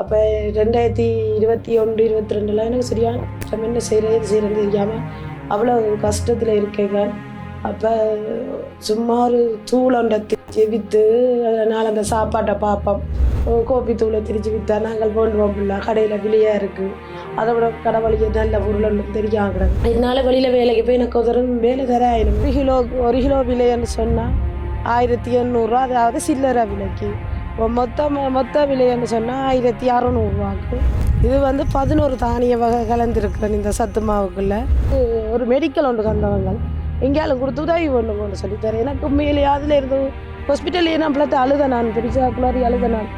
அப்போ ரெண்டாயிரத்தி இருபத்தி ஒன்று இருபத்தி ரெண்டுலாம் எனக்கு சரியாக நம்ம என்ன செய்கிறது எது செய்கிறது தெரியாமல் அவ்வளோ கஷ்டத்தில் இருக்கேங்க. அப்போ சும்மா ஒரு தூளண்டை ஜெபித்து விற்று அதனால் அந்த சாப்பாட்டை பார்ப்போம். கோப்பி தூளை திரிச்சு விற்றா நாங்கள் போண்டுவோம் பிள்ளை. கடையில் விலையாக இருக்குது அதை விட வழியை நல்ல பொருள் தெரியாம. கிடக்கு வெளியில் வேலைக்கு போய் எனக்கு ஒரு வேலை தர ஆயிடும் ஒரு கிலோ ஒரு கிலோ விலைன்னு சொன்னால் ஆயிரத்தி எண்ணூறுரூவா அதாவது சில்லறை விலைக்கு. மொத்த மொத்த விலைன்னு சொன்னால் ஆயிரத்தி அறநூறுவாக்கு இது வந்து பதினோரு தானிய வகை கலந்துருக்குறேன் இந்த சத்து மாவுக்குள்ளே. ஒரு மெடிக்கல் ஒன்று கந்தவங்க எங்கேயாலும் கொடுத்து உதவி பண்ணுங்கன்னு சொல்லித்தரேன். எனக்கு உண்மையிலேயே அதில் இருந்து ஹாஸ்பிட்டல் ஏன்னா பிள்ளை அழுத நான் பிடிச்சா குளறி அழுத நான்.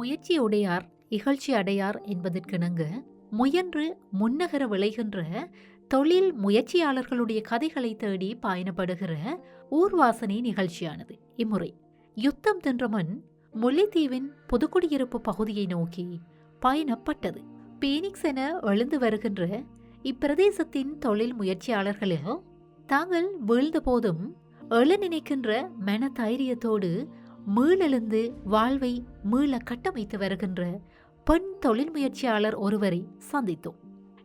முயற்சி உடையார் இகழ்ச்சி அடையார் என்பதற்கிணங்க முயன்று முன்னகர விளைகின்ற தொழில் முயற்சியாளர்களுடைய கதைகளை தேடி பயணப்படுகிற ஊர்வாசனை நிகழ்ச்சியானது. இம்முறை. யுத்தம் தின்றமன் முல்லைத்தீவின் புதுக்குடியிருப்பு பகுதியை நோக்கி பயணப்பட்டது. பீனிக்ஸ் என எழுந்து வருகின்ற இப்பிரதேசத்தின் தொழில் முயற்சியாளர்களில் தாங்கள் வீழ்ந்த போதும் எழ நினைக்கின்ற மன தைரியத்தோடு மீளெழுந்து வாழ்வை மீள கட்டமைத்து வருகின்ற பெண் தொழில் முயற்சியாளர் ஒருவரை சந்தித்தோம்.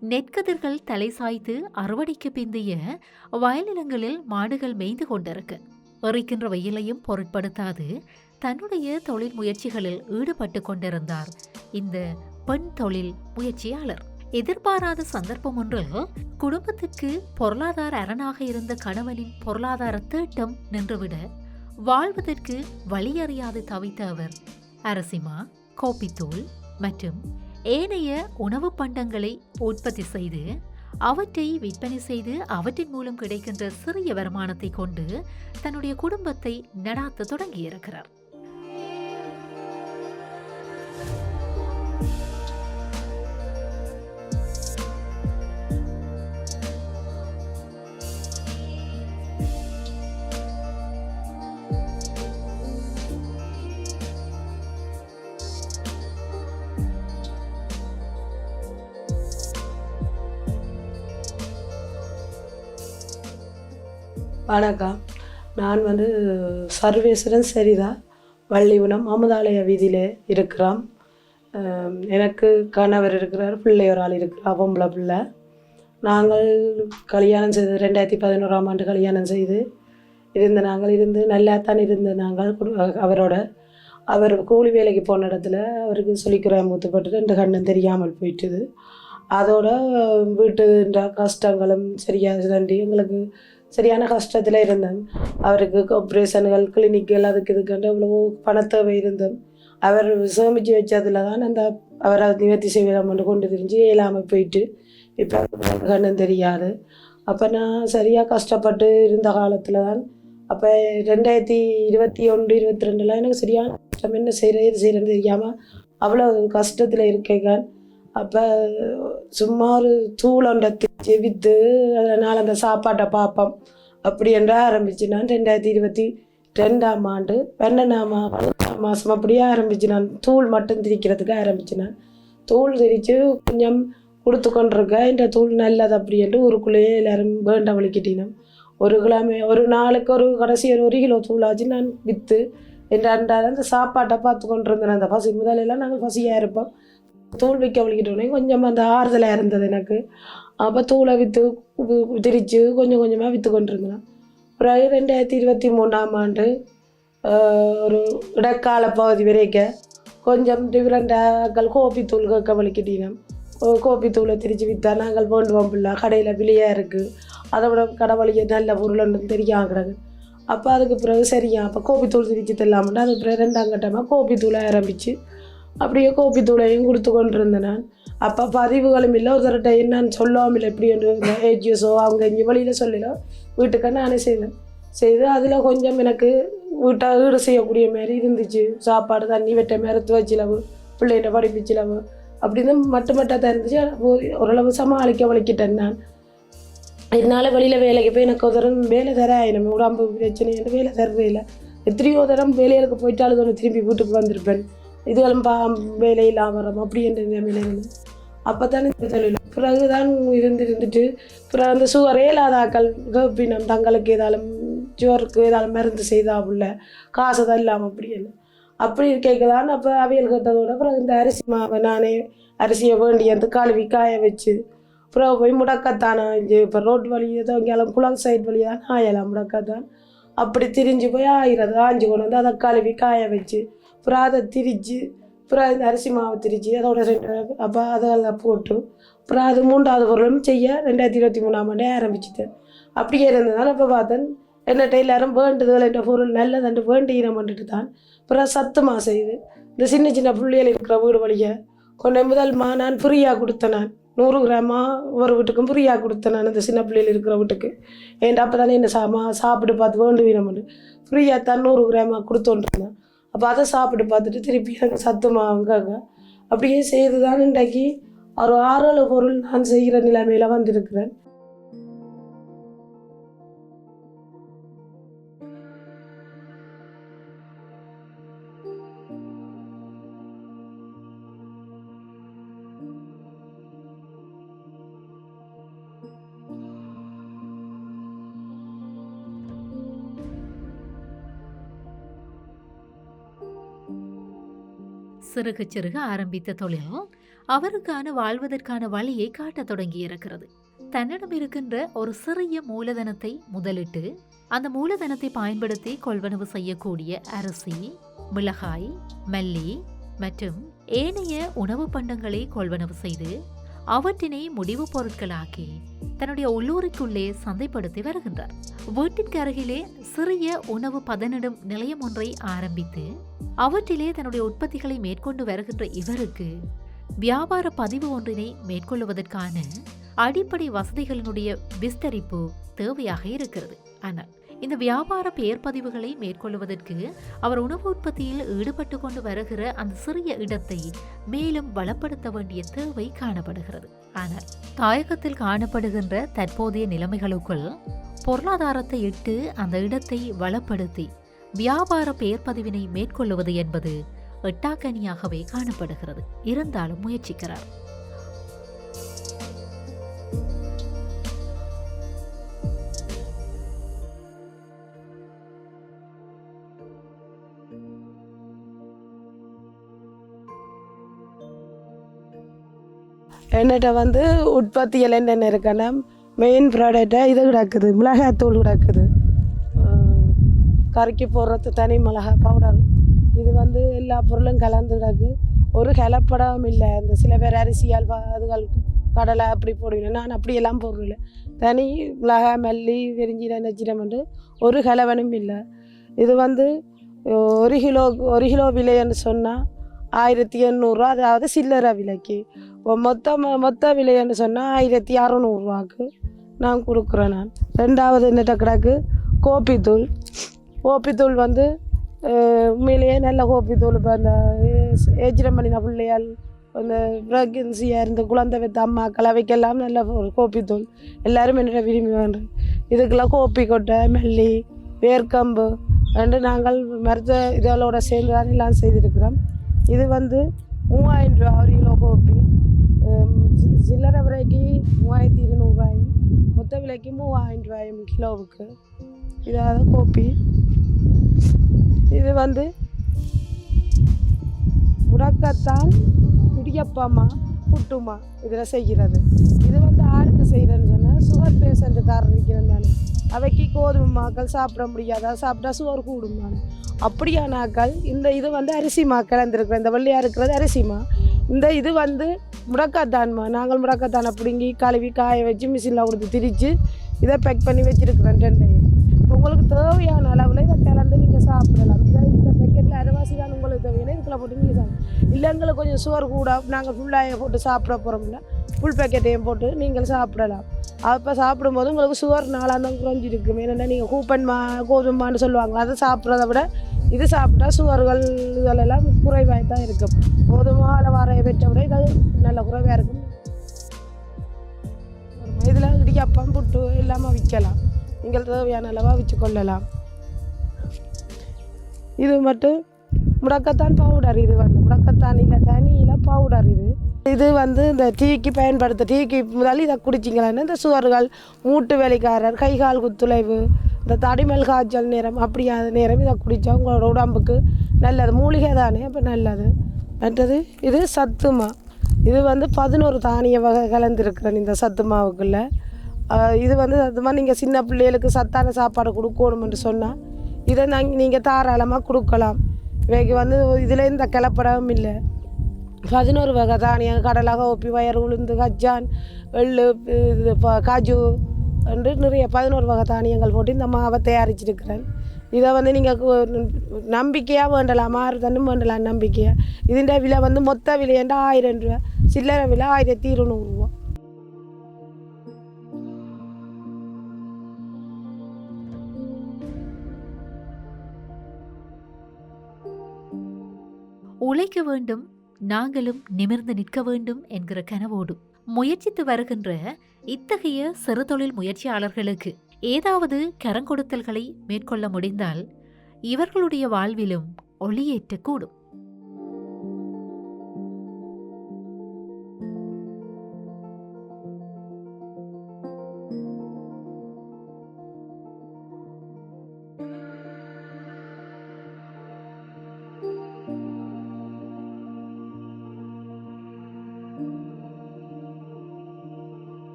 நெற்கதிர்கள் தலை சாய்த்து அறுவடைக்கு பிந்திய வயல்நிலங்களில் மாடுகள் மேய்ந்து கொண்டிருக்க. எறிக்கின்ற வெயிலையும் பொருட்படுத்தாது தன்னுடைய தொழில் முயற்சிகளில் ஈடுபட்டு கொண்டிருந்தார் இந்த பெண் தொழில் முயற்சியாளர். எதிர்பாராத சந்தர்ப்பம் ஒன்றில் குடும்பத்துக்கு பொருளாதார அரணாக இருந்த கணவனின் பொருளாதார தேட்டம் நின்றுவிட வாழ்வதற்கு வழியறியாது தவித்த அவர். அரசிமா கோப்பித்தூள் மற்றும் ஏனைய உணவு பண்டங்களை உற்பத்தி செய்து அவற்றை விற்பனை செய்து அவற்றின் மூலம் கிடைக்கின்ற சிறிய வருமானத்தை கொண்டு தன்னுடைய குடும்பத்தை நடாத்த தொடங்கியிருக்கிறார். வணக்கம். நான் வந்து சர்வேஸ்வரன் சரிதா வள்ளிகுணம் அமுதாலய வீதியில் இருக்கிறோம். எனக்கு கணவர் இருக்கிறார் பிள்ளை ஒரு ஆள் இருக்கிறார் பொம்பளை பிள்ளை. நாங்கள் கல்யாணம் செய்து ரெண்டாயிரத்தி பதினோராம் ஆண்டு கல்யாணம் செய்து இருந்த நாங்கள் இருந்து நல்லா தான் இருந்த நாங்கள் அவரோட அவர் கூலி வேலைக்கு போன இடத்துல அவருக்கு சொல்லிக்கிற மூத்துப்பட்டு ரெண்டு கண்ணும் தெரியாமல் போயிட்டுது. அதோட வீட்டுன்ற கஷ்டங்களும் சரியாக தண்டி எங்களுக்கு சரியான கஷ்டத்தில் இருந்தேன். அவருக்கு ஆப்ரேஷன்கள் கிளினிக்குகள் அதுக்கு இதுக்குண்டு எவ்வளவோ பணத்தேவை இருந்தோம் அவர் சேமித்து வச்சதில் தான் அந்த அவரை நிவர்த்தி செய்வதாமட்டு கொண்டு தெரிஞ்சு இயலாமல் போயிட்டு இப்போ கண்ணும் தெரியாது. அப்போ நான் சரியாக கஷ்டப்பட்டு இருந்த காலத்தில் தான் அப்போ ரெண்டாயிரத்தி இருபத்தி ஒன்று இருபத்தி ரெண்டுலாம் எனக்கு சரியான கஷ்டம் என்ன செய்கிறது எது செய்கிறேன்னு தெரியாமல் அவ்வளோ கஷ்டத்தில் இருக்கேன். அப்போ சும்மா ஒரு தூளண்டை திரிச்சு விற்று அதனால் அந்த சாப்பாட்டை பார்ப்போம் அப்படி என்று ஆரம்பிச்சு நான் ரெண்டாயிரத்தி இருபத்தி ரெண்டாம் ஆண்டு பன்னெண்டாம் மாதம் அப்படியே ஆரம்பிச்சு நான் தூள் மட்டும் திரிக்கிறதுக்கு ஆரம்பிச்சு நான். தூள் திரித்து கொஞ்சம் கொடுத்து கொண்டிருக்கேன் இந்த தூள் நல்லது அப்படின்ட்டு ஊருக்குள்ளேயே எல்லாரும் வேண்டாம் வலிக்கிட்டினோம். ஒரு கிலோமே ஒரு நாளுக்கு ஒரு கடைசி ஒரு ஒரு கிலோ தூளாச்சு நான் விற்று என் ரெண்டாவது அந்த சாப்பாட்டை பார்த்து கொண்டிருந்தேன். அந்த பசி முதலெல்லாம் நாங்கள் பசியாக இருப்போம். தூள் விற்க வலிக்கிட்டோன்னே கொஞ்சம் அந்த ஆறுதலாக இருந்தது எனக்கு. அப்போ தூளை விற்று திரித்து கொஞ்சம் கொஞ்சமாக விற்று கொண்டிருந்தேன். பிறகு ரெண்டாயிரத்தி இருபத்தி மூணாம் ஆண்டு ஒரு இடைக்கால பகுதி வரைக்கும் கொஞ்சம் டிஃப்ரெண்டாக்கள் கோபி தூள் கேட்க வலிக்கிட்டினோம். கோபி தூளை திரிச்சு விற்றா நாங்கள் வேண்டுவோம் பிள்ளை. கடையில் விலையாக இருக்குது அதை விட வலிக்க நல்ல பொருள்னு தெரியாம கிடக்கு. அப்போ அதுக்கு பிறகு சரியா அப்போ கோபி தூள் திரிச்சு தரலாம்ட்டு அதுக்கு பிறகு ரெண்டாம் கட்டமாக கோபி தூளை ஆரம்பித்து அப்படியே கோப்பி தூளையும் கொடுத்து கொண்டு இருந்தேன் நான். அப்போ பதிவுகளும் இல்லை. ஒருத்தர்கிட்ட என்னன்னு சொல்லாமல் இல்லை. எப்படி என்று ஏஜிஎஸோ அவங்க இங்கே வழியில் சொல்லல. வீட்டுக்கு நானே செய்தேன் செய்து அதில் கொஞ்சம் எனக்கு வீட்டை ஈடு செய்யக்கூடிய மாதிரி இருந்துச்சு. சாப்பாடு தண்ணி வெட்ட மரத்து வச்சிலவு. பிள்ளைகிட்ட படிப்பிச்சிலவு. அப்படின்னு மட்டு மட்டாக தான் இருந்துச்சு. ஆனா ஓ- ஓரளவு சமாளிக்க வலிக்கிட்டேன் நான். என்னால் வெளியில் வேலைக்கு போய் எனக்கு ஒரு வேலை தர ஆயிரம் உடம்பு பிரச்சனை என்று வேலை தரவே இல்லை. எத்தனையோ தரம் வேலைகளுக்கு போயிட்டாலும் திரும்பி வீட்டுக்கு வந்திருப்பேன். இதுகளும் பா வேலை இல்லாம வரோம் அப்படி என்ற நிலைமையில இருந்து அப்போ தானே தொழில் பிறகு தான் இருந்து இருந்துட்டு பிறகு அந்த சுவரே இல்லாத ஆக்கள் தங்களுக்கு ஏதாலும் ஜோருக்கு ஏதாலும் மருந்து செய்தா உள்ள காசு தான் இல்லாமல் அப்படி இல்லை. அப்படி கேட்கலான்னு அப்போ அவியல் கேட்டதோட பிறகு இந்த அரிசி மாவை நானே அரிசியை வேண்டி அந்த கழுவி காய வச்சு அப்புறம் போய் முடக்கத்தானே இப்போ ரோட் வழி ஏதோ இங்கெல்லாம் குளம் சைடு வழியாக ஆயலாம் முடக்கத்தான். அப்படி திரிஞ்சு போய் ஆயிரது ஆஞ்சு கொண்டு வந்து அதை கழுவி காய வச்சு அப்புறம் அதை திரிச்சு அப்புறம் இந்த அரிசி மாவை திரிச்சு அதோட அப்போ அதெல்லாம் போட்டு அப்புறம் அது மூன்றாவது பொருளும் செய்ய ரெண்டாயிரத்தி இருபத்தி மூணாம் ஆண்டே ஆரம்பிச்சிட்டேன். அப்படியே இருந்ததால் இப்போ பார்த்தேன் என்னட்ட எல்லாரும் வேண்டுதல் என்ற பொருள் நல்லதன்று வேண்டியினம் பண்ணிட்டு தான் அப்புறம் சத்துமா செய்து இந்த சின்ன சின்ன புள்ளிகள் இருக்கிற வீடு வழிய கொண்டே முதல் மா நான் ஃப்ரீயாக கொடுத்தேன் நான். நூறு கிராமா ஒரு வீட்டுக்கும் ஃப்ரீயாக கொடுத்தேன் நான் இந்த சின்ன பிள்ளைகள் இருக்கிற வீட்டுக்கு. ஏன்டா அப்போ தானே என்ன சாமா சாப்பிட்டு பார்த்து வேண்டு வீணம் ஃப்ரீயாக தான் நூறு கிராமா கொடுத்தோன்றிருந்தேன் அப்போ அதை சாப்பிட்டு பார்த்துட்டு திருப்பி எனக்கு சத்தமாக அங்கங்க அப்படியே செய்து தான் இன்றைக்கு. ஒரு ஆறு பொருள் நான் செய்கிற நிலைமையில் வந்திருக்கிறேன். சிறுக சிறுக ஆரம்பித்த தொழிலும் அவருக்கான வாழ்வதற்கான வழியை காட்டத் தொடங்கியிருக்கிறது தன்னிடம் இருக்கின்ற ஒரு சிறிய மூலதனத்தை முதலிட்டு அந்த மூலதனத்தை பயன்படுத்தி கொள்வனவு செய்யக்கூடிய அரிசி மிளகாய் மல்லி மற்றும் ஏனைய உணவுப் பண்டங்களை கொள்வனவு செய்து அவற்றினை முடிவுப் பொருட்களாக்கி தன்னுடைய உள்ளூருக்குள்ளே சந்தைப்படுத்தி வருகின்றார். வீட்டிற்கு அருகிலே சிறிய உணவு பதனிடும் நிலையம் ஒன்றை ஆரம்பித்து அவற்றிலே தன்னுடைய உற்பத்திகளை மேற்கொண்டு வருகின்ற இவருக்கு வியாபார பதிவு ஒன்றினை மேற்கொள்வதற்கான அடிப்படை வசதிகளினுடைய விஸ்தரிப்பு தேவையாக இருக்கிறது. ஆனால் இந்த வியாபார பெயர் பதிவுகளை மேற்கொள்வதற்கு அவர் உணவு உற்பத்தியில் ஈடுபட்டு கொண்டு வருகிற அந்த சிறிய இடத்தை மேலும் வளப்படுத்த வேண்டிய தேவை காணப்படுகிறது. ஆனால் தாயகத்தில் காணப்படுகின்ற தற்போதைய நிலைமைகளுக்குள் பொருளாதாரத்தை இட்டு அந்த இடத்தை வளப்படுத்தி வியாபார பெயர் பதிவினை மேற்கொள்வது என்பது எட்டாக்கனியாகவே காணப்படுகிறது. இருந்தாலும் முயற்சிக்கிறார். என்னட்ட வந்து உற்பத்தியில் என்னென்ன இருக்குன்னா மெயின் ப்ராடக்டாக இது கிடக்குது மிளகாத்தூள் கிடக்குது. கறிக்கு போடுறது தனி மிளகாய் பவுடர் இது வந்து எல்லா பொருளும் கலந்து கிடக்கு. ஒரு கலப்படம் இல்லை. இந்த சில பேர் அரிசியால் அதுகள் கடலை அப்படி போடுவீங்க. நான் அப்படியெல்லாம் போடுறதில்ல. தனி மிளகாய் மல்லி வெறிஞ்சீரம் நெச்சிரம் வந்து ஒரு கலவனும் இல்லை. இது வந்து ஒரு கிலோ ஒரு கிலோ விலைன்னு சொன்னால் ஆயிரத்தி எண்ணூறுரூவா அதாவது சில்லறை விலைக்கு. மொத்த மொத்த விலைன்னு சொன்னால் ஆயிரத்தி அறநூறுவாக்கு நான் கொடுக்குறேன் நான். ரெண்டாவது என்னட்ட கிடக்கு? கோப்பித்தூள் கோப்பித்தூள் வந்து உண்மையிலேயே நல்ல கோப்பித்தூள் இப்போ அந்த ஏஜ்ரம் பண்ணின பிள்ளையால் அந்த ப்ரெக்னன்சியாக இருந்த குழந்தை வைத்த அம்மாக்கள் அவைக்கெல்லாம் நல்ல ஒரு கோப்பித்தூள் எல்லாரும் என்ன விரும்பி வேண்டு இதுக்கெல்லாம் கோப்பி கொட்டை மல்லி வேர்க்கம்பு ரெண்டு நாங்கள் மருத்துவ இதோட சேர்ந்து தான் எல்லாம் செய்திருக்கிறோம். இது வந்து மூவாயிரம் ரூபா ஒரு கிலோ கோப்பி சி- சில்லறை விலைக்கு மூவாயிரத்தி இருநூறுவாயும் மொத்த விலைக்கு மூவாயிரம் ரூபாயும் கிலோவுக்கு. இதாவது கோப்பி இது வந்து முடக்கத்தான் இடியப்பமா புட்டுமா இதில் செய்கிறது. இது வந்து ஆருக்கு செய்கிறேன்னு சொன்னால் சுகர் பேஷண்ட்டுக்காரர் இருக்கிறேன் தானே அவைக்கு கோதுமை மாக்கள் சாப்பிட முடியாதா? சாப்பிட்டா சுகர் கூடும் தானே அப்படியானாக்கள் இந்த இது வந்து அரிசிமா கலந்துருக்குற இந்த வெள்ளையாக இருக்கிறது அரிசிமா? இந்த இது வந்து முடக்காத்தான்மா நாங்கள் முடக்காத்தானை பிடுங்கி கழுவி காய வச்சு மிஷினில் கொடுத்து திரித்து இதை பேக் பண்ணி வச்சுருக்குறேன் ரெண்டையும். இப்போ உங்களுக்கு தேவையான அளவில் இதை கலந்து நீங்கள் சாப்பிடலாம். இதை இந்த பேக்கெட்டில் அரைவாசி தான் உங்களுக்கு தேவையான. இதுக்குள்ள போட்டு நீங்கள் சாப்பிடலாம். இல்லை எங்களுக்கு கொஞ்சம் சுவர் கூட நாங்கள் ஃபுல்லாக போட்டு சாப்பிட போகிறோம்னா ஃபுல் பேக்கெட்டையும் போட்டு நீங்கள் சாப்பிடலாம். அப்போ சாப்பிடும்போது உங்களுக்கு சுகர் நாளாக தான் குறைஞ்சிருக்கும். ஏன்னா நீங்கள் கூப்பன்மா கோதுமான்னு சொல்லுவாங்க அதை சாப்பிட்றத விட இது சாப்பிட்டா சுவர்கள் இதெல்லாம் குறைவாக தான் இருக்கும் கோதுமை அளவாரையை பெற்ற விட இது நல்ல குறைவாக இருக்கும். இதில் இடியப்பம் புட்டு இல்லாமல் விற்கலாம். நீங்கள் தேவையான அளவாக வச்சு கொள்ளலாம். இது மட்டும் முடக்கத்தான் பவுடர் இது வந்து. முடக்கத்தானியில் தனியில் பவுடர் இது. இது வந்து இந்த டீக்கு பயன்படுத்த டீக்கு முதல் இதை குடிச்சிங்களான்னு இந்த சுவர்கள் மூட்டு வேலைக்காரர் கை கால் குத்துளைவு இந்த தடிமல் காய்ச்சல் நேரம் அப்படியான நேரம் இதை குடித்தா உங்களோட உடம்புக்கு நல்லது. மூலிகை தானே அப்போ நல்லது. மற்றது இது சத்துமா. இது வந்து பதினோரு தானிய வகை கலந்துருக்குறேன் இந்த சத்து மாவுக்குள்ளே. இது வந்து சத்துமா நீங்கள் சின்ன பிள்ளைகளுக்கு சத்தான சாப்பாடு கொடுக்கணும்னு சொன்னால் இதை நாங்கள் நீங்கள் தாராளமாக கொடுக்கலாம். இவைக்கு வந்து இதில் இந்த கிளப்படவும் இல்லை. பதினோரு வகை தானியம் கடலாக ஒப்பி வயர் உளுந்து கஜான் எள்ளு இது காஜு என்று நிறைய பதினோரு வகை தானியங்கள் போட்டு இந்த மாவை தயாரிச்சிருக்கிறேன். இதை வந்து நீங்கள் நம்பிக்கையாக வேண்டலாம் ஆறு தண்ணும் வேண்டலாம் நம்பிக்கையாக இதுண்ட விலை வந்து மொத்த விலையாண்டா ஆயிரம் ரூபா சில்லறை விலை ஆயிரத்தி இருநூறுவா உழைக்க வேண்டும் நாங்களும் நிமிர்ந்து நிற்க வேண்டும் என்கிற கனவோடு. முயற்சித்து வருகின்ற இத்தகைய சிறுதொழில் முயற்சியாளர்களுக்கு ஏதாவது கரங்கொடுத்தல்களை மேற்கொள்ள முடிந்தால் இவர்களுடைய வாழ்விலும் ஒளியேற்றக்கூடும்.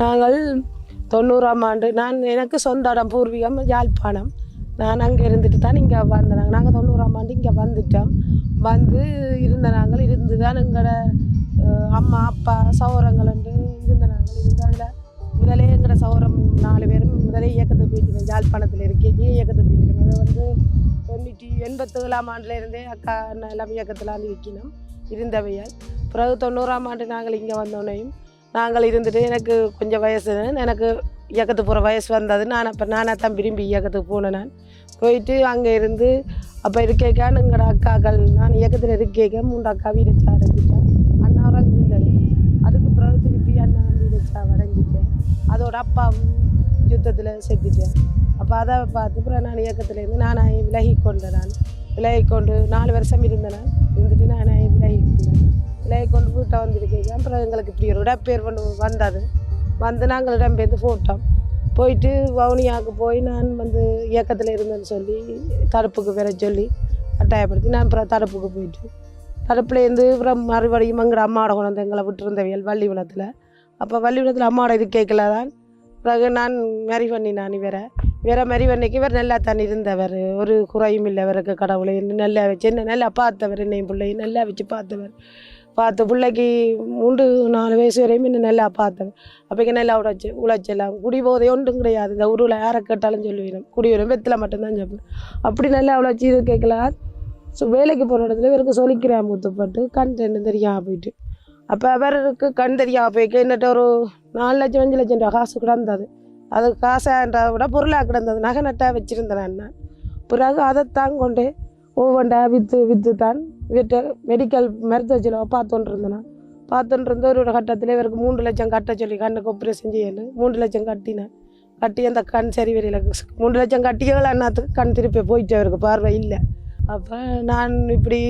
நாங்கள் தொண்ணூறாம் ஆண்டு நான் எனக்கு சொந்த இடம் பூர்வீகம் யாழ்ப்பாணம். நான் அங்கே இருந்துட்டு தான் இங்கே வந்தேன் நாங்கள். தொண்ணூறாம் ஆண்டு இங்கே வந்துட்டோம். வந்து இருந்த நாங்கள் இருந்து தான் எங்களோட அம்மா அப்பா சௌரங்கள் என்று இருந்த நாங்கள் இருந்து அதில் முதலே எங்களோட சௌரம் நாலு பேரும் முதலே இயக்கத்தை போயிட்டு யாழ்ப்பாணத்தில் இருக்கேன். இயக்கத்தை போயிட்டு வந்து தொண்ணூற்றி எண்பத்தேழாம் ஆண்டுலேருந்தே அக்கா அண்ணா எல்லாம் இயக்கத்தில் வந்து விற்கணும் இருந்தவையால். பிறகு தொண்ணூறாம் ஆண்டு நாங்கள் இங்கே வந்தோடனையும் நாங்கள் இருந்துட்டு எனக்கு கொஞ்சம் வயசு எனக்கு இயக்கத்துக்கு போகிற வயசு வந்தது. நான் அப்போ நானாக தான் விரும்பி இயக்கத்துக்கு போனேன் நான். போயிட்டு அங்கே இருந்து அப்போ இருக்கேக்கான்னு எங்களோட அக்காக்கள். நான் இயக்கத்தில் இருக்கேக்க மூன்று அக்கா வீரச்சா அடைஞ்சிட்டேன். அண்ணாவரால் இருந்தது. அதுக்கு பிறகு திருப்பி அண்ணா வீரச்சா அடைஞ்சிட்டேன். அதோட அப்பாவும் யுத்தத்தில் செத்துட்டேன். அப்போ அதை பார்த்து அப்புறம் நான் இயக்கத்துலேருந்து நான் நானாக விலகி கொண்டேன் நான். விலகி கொண்டு நாலு வருஷம் இருந்தேன் நான். இருந்துட்டு நானாக விலகி கொண்டேன் விலகி கொண்டு வீட்டை வந்திருக்கேன். அப்புறம் எங்களுக்கு இப்படி ஒரு இடப்பேர் ஒன்று வந்தது. வந்து நாங்கள் இடம்பெயர்ந்து போட்டோம். போயிட்டு வவுனியாவுக்கு போய் நான் வந்து இயக்கத்தில் இருந்தேன்னு சொல்லி தடுப்புக்கு வர சொல்லி கட்டாயப்படுத்தி நான் அப்புறம் தடுப்புக்கு போயிட்டு தடுப்புலேருந்து அப்புறம் மறுபடியும் எங்கள் அம்மாவோட கொண்டு வந்து எங்களை விட்டுருந்தவியல் வள்ளிவனத்தில் அப்போ வள்ளிவனத்தில் அம்மாவோட இது கேட்கல தான் பிறகு நான் மேரி பண்ணி நான் வேற வேற மேரி பண்ணிக்கு இவர் நல்லா தான் இருந்தவர். ஒரு குறையும் இல்லை அவருக்கு கடவுளை நல்லா வச்சு என்ன நல்லா பார்த்தவர் என்னையும் பிள்ளையும் நல்லா வச்சு பார்த்தவர். பார்த்து பிள்ளைக்கு மூன்று நாலு வயசு வரையும் இன்னும் நல்லா பார்த்தேன். அப்போக்கு நல்லா உழைச்சி உழைச்செல்லாம். குடி போதே ஒன்றும் கிடையாது. இந்த ஊரில் யாரை கேட்டாலும் சொல்லுவேன். குடி வரும் வெத்தில் மட்டும்தான் சொல்லுவேன். அப்படி நல்லா உழைச்சி இது கேட்கலாம். ஸோ வேலைக்கு போகிற இடத்துல இவருக்கு சொல்லிக்கிறேன் மூத்தப்பட்டு. கண் தென்னு தெரியாமல் போயிட்டு. அப்போ அவருக்கு கண் தெரியாமல் போய்க்கு என்னட்ட ஒரு நாலு லட்சம் அஞ்சு லட்சம் ரூபா காசு கிடந்தது அது காசான்றதை விட பொருளாக கிடந்தது நகை நட்டாக வச்சுருந்தேன் நான். பிறகு அதைத்தான் கொண்டு ஒவ்வொன்றா விற்று விற்று தான் வீட்டை மெடிக்கல் மருத்துவ செலவை பார்த்துட்டு இருந்தேன். பார்த்துட்டு இருந்த ஒரு கட்டத்தில் இவருக்கு மூன்று லட்சம் கட்ட சொல்லி கண்ணுக்கு ஆப்ரேஷன் செய்யணும் மூன்று லட்சம் கட்டினேன். கட்டி அந்த கண் சரி வரையில் மூன்று லட்சம் கட்டியவள் அண்ணாத்துக்கு கண் திருப்பி போயிட்டு அவருக்கு பார்வை இல்லை. அப்போ நான் இப்படி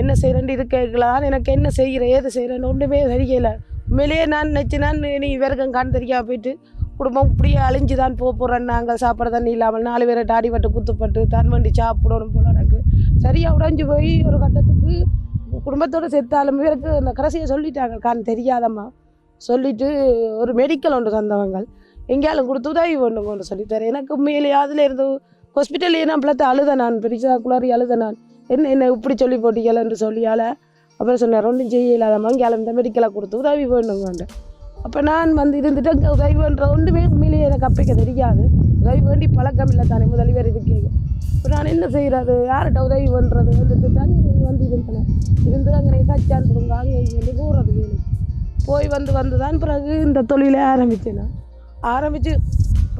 என்ன செய்கிறேன்னு இது கேட்கலான்னு எனக்கு என்ன செய்கிறேன் ஏது செய்கிறேன்னு ஒன்றுமே தெரியல. உண்மையிலேயே நான் நினச்சி நான் நீ இவருக்கும் கண் தெரியாமல் போயிட்டு குடும்பம் இப்படியே அழிஞ்சு தான் போக போகிறேன் நாங்கள் சாப்பிட தண்ணி இல்லாமல் நாலு பேரை டாடிப்பட்டு குத்துப்பட்டு தன் வண்டி சாப்பிடணும் போல எனக்கு. சரியாக உடைஞ்சு போய் ஒரு கட்டத்துக்கு குடும்பத்தோடு செத்தாலும் பேருக்கு அந்த கடைசியை சொல்லிட்டாங்க கான் தெரியாதம்மா. சொல்லிட்டு ஒரு மெடிக்கல் ஒன்று தந்தவங்க எங்கேயாலும் கொடுத்து உதவி பண்ணுங்கன்னு சொல்லித்தரேன் எனக்கு உண்மையிலேயே அதில் இருந்து ஹாஸ்பிட்டல் நான் பிள்ளத்தை அழுத நான்? பெருசாக குளறி அழுத நான். என்ன என்ன இப்படி சொல்லி போட்டீங்களன்னு சொல்லியால். அப்புறம் சொன்னார் ஒன்றும் செய்யலாதம்மா. இங்கே இந்த மெடிக்கலை கொடுத்து உதவி வேணுங்கண்டு அப்போ நான் வந்து இருந்துட்டு அங்கே உதவி ஒன்றுமே உண்மையிலேயே எனக்கு அப்பைக்க தெரியாது. உதவி வேண்டி பழக்கம் இல்லை தானே முதலிவர் இருக்கீங்க இப்போ நான் என்ன செய்கிறது யார்கிட்ட உதவி பண்ணுறது வந்துட்டு தான் வந்து இருந்தேன் இருந்து அங்கே கச்சான் கொடுங்க அங்கே இங்கே கூறது வேணும் போய் வந்து வந்து தான் பிறகு இந்த தொழிலை ஆரம்பித்தேன் நான். ஆரம்பித்து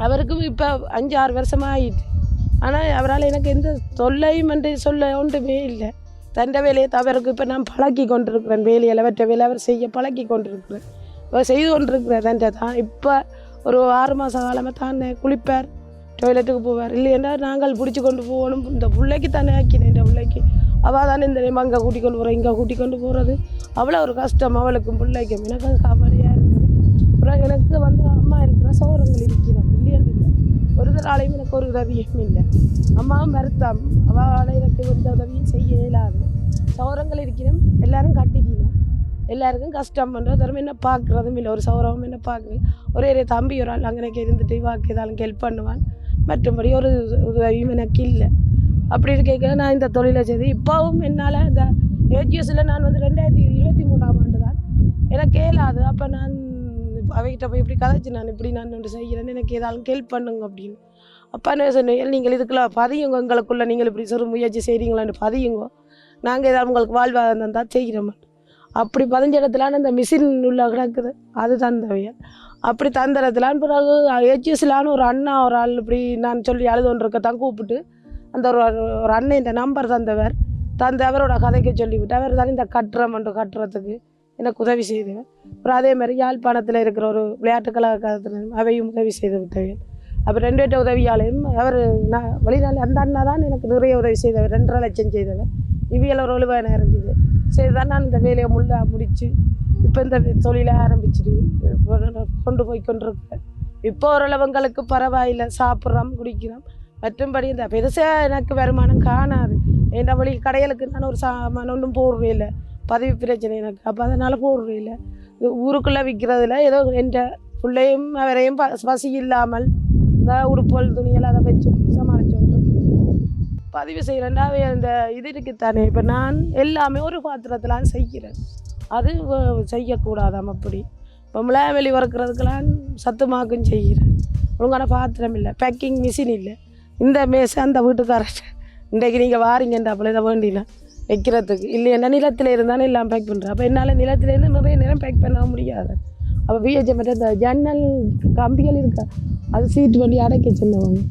அவருக்கும் இப்போ அஞ்சு ஆறு வருஷமாக ஆயிட்டு. ஆனால் அவரால் எனக்கு எந்த தொல்லையும் என்று சொல்ல ஒன்றுமே இல்லை. தண்ட வேலையை அவருக்கு இப்போ நான் பழக்கி கொண்டிருக்கிறேன். வேலையில் மற்ற வேலை அவர் செய்ய பழக்கி கொண்டிருக்கிறேன். செய்து கொண்டிருக்கிறார் தண்டை தான். இப்போ ஒரு ஆறு மாத காலமாக தானே குளிப்பார் டாய்லெட்டுக்கு போவார். இல்லையென்றா நாங்கள் பிடிச்சி கொண்டு போகணும். இந்த பிள்ளைக்கு தானே ஆக்கினேன் இந்த பிள்ளைக்கு. அவள் தானே இந்த நேரம் அங்கே கூட்டி கொண்டு போகிறோம் இங்கே கூட்டி கொண்டு போகிறது அவ்வளோ ஒரு கஷ்டம் அவளுக்கும் பிள்ளைக்கும். எனக்கு கபடியாக இருந்தது. அப்புறம் எனக்கு வந்து அம்மா இருக்கிற சௌரங்கள் இருக்கிறோம் இல்லையென்று இல்லை ஒரு தராலையும் எனக்கு ஒரு உதவியும் இல்லை. அம்மாவும் மறுத்தாம் அவளால் எனக்கு எந்த உதவியும் செய்ய இயலாது. சோரங்கள் இருக்கிறோம் எல்லாரும் கட்டிட்டீங்க. எல்லாருக்கும் கஷ்டம் பண்ணுறோம் தரும் என்ன பார்க்குறதும் இல்லை. ஒரு சௌரவம் என்ன பார்க்குறது ஒரே ஒரே தம்பி ஒரு ஆள் அங்கே இருந்துட்டு வாக்கு ஏதாலும் ஹெல்ப் பண்ணுவான். மற்றபடி ஒரு உதவியும் எனக்கு இல்லை. அப்படி இருக்க நான் இந்த தொழிலை செய்து இப்போவும் என்னால் இந்த ஏஜிஎஸில் நான் வந்து ரெண்டாயிரத்தி இருபத்தி மூணாம் ஆண்டு தான் எனக்கு கேளாது அப்போ நான் அவைகிட்ட போய் இப்படி கதைச்சு நான் இப்படி நான் ஒன்று செய்கிறேன்னு எனக்கு ஏதாலும் ஹெல்ப் பண்ணுங்க அப்படின்னு. அப்பா என்ன சொன்னேன் நீங்கள் இதுக்கெல்லாம் பதியுங்க. எங்களுக்குள்ளே நீங்கள் இப்படி சிறு முயற்சி செய்கிறீங்களான்னு பதியுங்க. நாங்கள் ஏதாவது உங்களுக்கு வாழ்வாதாரம் தான் செய்கிறோம் அப்படி பதிஞ்ச இடத்துலான இந்த மிஷின் உள்ள கிடக்குது. அது தந்தவையல் அப்படி தந்தரத்துலான் பிறகு ஹெச்எஸ்லான்னு ஒரு அண்ணா ஒரு ஆள் இப்படி நான் சொல்லி அழுதுன்றிருக்க தான் கூப்பிட்டு அந்த ஒரு ஒரு அண்ணன் இந்த நம்பர் தந்தவர். தந்த அவரோட கதைக்கு சொல்லிவிட்டு அவர் தானே இந்த கட்டுறம் என்று கட்டுறதுக்கு எனக்கு உதவி செய்தவர். அப்புறம் அதே மாதிரி யாழ்ப்பாணத்தில் இருக்கிற ஒரு விளையாட்டு கழகத்தில் அவையும் உதவி செய்து விட்டவர் அப்புறம் ரெண்டு பேர்ட்ட உதவியாலையும் அவர் நான் வெளிநாள் அந்த அண்ணா தான் எனக்கு நிறைய உதவி செய்தவர் ரெண்டரை லட்சம் செய்தவர். இவியல் ஒரு ஒழுவாக நிறைஞ்சது. சரி தான் நான் இந்த வேலையை முள்ள முடித்து இப்போ இந்த தொழிலை ஆரம்பிச்சிட்டு கொண்டு போய் கொண்டிருக்கேன் இப்போ ஓரளவுங்களுக்கு பரவாயில்லை சாப்பிட்றோம் குடிக்கிறோம். மற்றும்படி இந்த பெருசாக எனக்கு வருமானம் காணாது. என் வழி கடைகளுக்கு நான் ஒரு சாமான் ஒன்றும் போடுறே இல்லை. பதவி பிரச்சனை எனக்கு. அப்போ அதனால் போடுறே இல்லை. ஊருக்குள்ளே விற்கிறதுல ஏதோ என்ற பிள்ளையும் அவரையும் ப பசி இல்லாமல் இந்த உடுப்புகள் துணியெல்லாம் அதை வச்சு சமாளிச்சு பதிவு செய்கிறேன்னா இந்த இது இருக்குத்தானே? இப்போ நான் எல்லாமே ஒரு பாத்திரத்திலாம் செய்கிறேன். அது செய்யக்கூடாதாம் அப்படி. இப்போ மிளகாய் வறுக்கிறதுக்கெல்லாம் சத்துமாக்கும் செய்கிறேன். ஒழுங்கான பாத்திரம் இல்லை. பேக்கிங் மிஷின் இல்லை. இந்த மேசை அந்த வீட்டுக்காரர் இன்றைக்கு நீங்கள் வாரீங்கன்றாப்புல இதை வேண்டினா வைக்கிறதுக்கு. இல்லைன்னா நிலத்தில் இருந்தாலும் எல்லாம் பேக் பண்ணுறேன் அப்போ என்னால் நிலத்துலேருந்து நிறைய நேரம் பேக் பண்ண முடியாது. அப்போ விஹெச்எம் இந்த ஜன்னல் கம்பிகள் இருக்கா? அது சீட்டு வண்டி அடைக்க சொன்னவங்க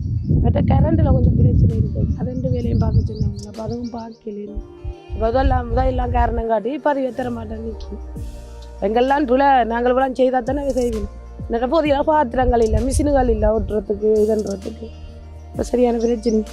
பட் கரண்டில் கொஞ்சம் பிரச்சனை இருக்குது கரண்ட் வேலையும் பார்க்க சொன்னாங்க. அப்போ அதுவும் பார்க்கல. இப்போ அதெல்லாம் தான் எல்லாம் காரணம் காட்டி இப்போ அது ஏற்ற மாட்டேன் நிற்கும் எங்கெல்லாம் துளை நாங்கள் எல்லாம் செய்தால் தானே செய்வோம். நிறைய போதிய பாத்திரங்கள் இல்லை மிஷினுகள் இல்லை ஓட்டுறதுக்கு இதுன்றதுக்கு. இப்போ சரியான பிரச்சனை.